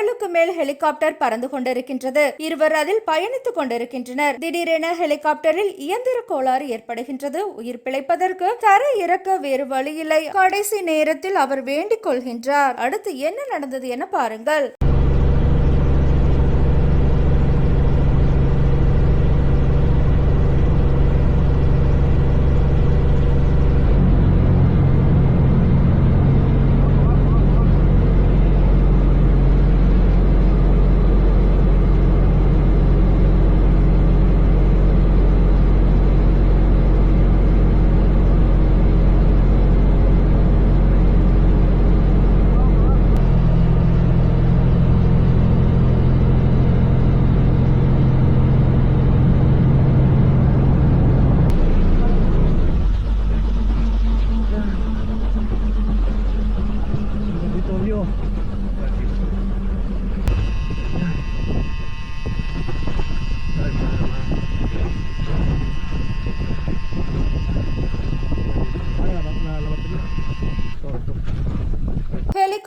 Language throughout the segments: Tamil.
கடலுக்கு மேல் ஹெலிகாப்டர் பறந்து கொண்டிருக்கின்றது. இருவர் அதில் பயணித்துக் கொண்டிருக்கின்றனர். திடீரென ஹெலிகாப்டரில் இயந்திர கோளாறு ஏற்படுகின்றது. உயிர் பிழைப்பதற்கு தர இறக்க வேறு வழியில்லை. கடைசி நேரத்தில் அவர் வேண்டிக் கொள்கின்றார். அடுத்து என்ன நடந்தது என பாருங்கள்.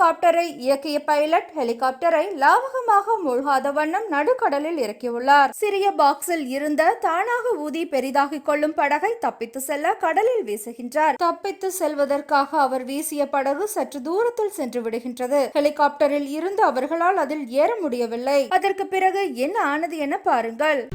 ஹெலிகாப்டரை இயக்கிய பைலட் ஹெலிகாப்டரை லாவகமாக மூழ்காத வண்ணம் நடுக்கடலில் இறக்கியுள்ளார். சிறிய பாக்ஸில் இருந்த தானாக ஊதி பெரிதாகிக் கொள்ளும் படகை தப்பித்து செல்ல கடலில் வீசுகின்றார். தப்பித்து செல்வதற்காக அவர் வீசிய படகு சற்று தூரத்தில் சென்று விடுகின்றது. ஹெலிகாப்டரில் இருந்து அவர்களால் அதில் ஏற முடியவில்லை. அதற்கு பிறகு என்ன ஆனது என பாருங்கள்.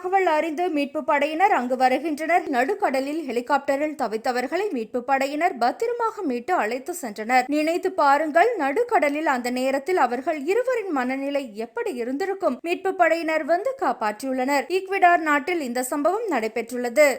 தகவல் அறிந்து மீட்பு படையினர் அங்கு வருகின்றனர். நடுக்கடலில் ஹெலிகாப்டரில் தவித்தவர்களை மீட்பு படையினர் பத்திரமாக மீட்டு அழைத்து சென்றனர். நினைத்து பாருங்கள் நடுக்கடலில் அந்த நேரத்தில் அவர்கள் இருவரின் மனநிலை எப்படி இருந்திருக்கும்? மீட்பு படையினர் வந்து காப்பாற்றியுள்ளனர். ஈக்விடார் நாட்டில் இந்த சம்பவம் நடைபெற்றுள்ளது.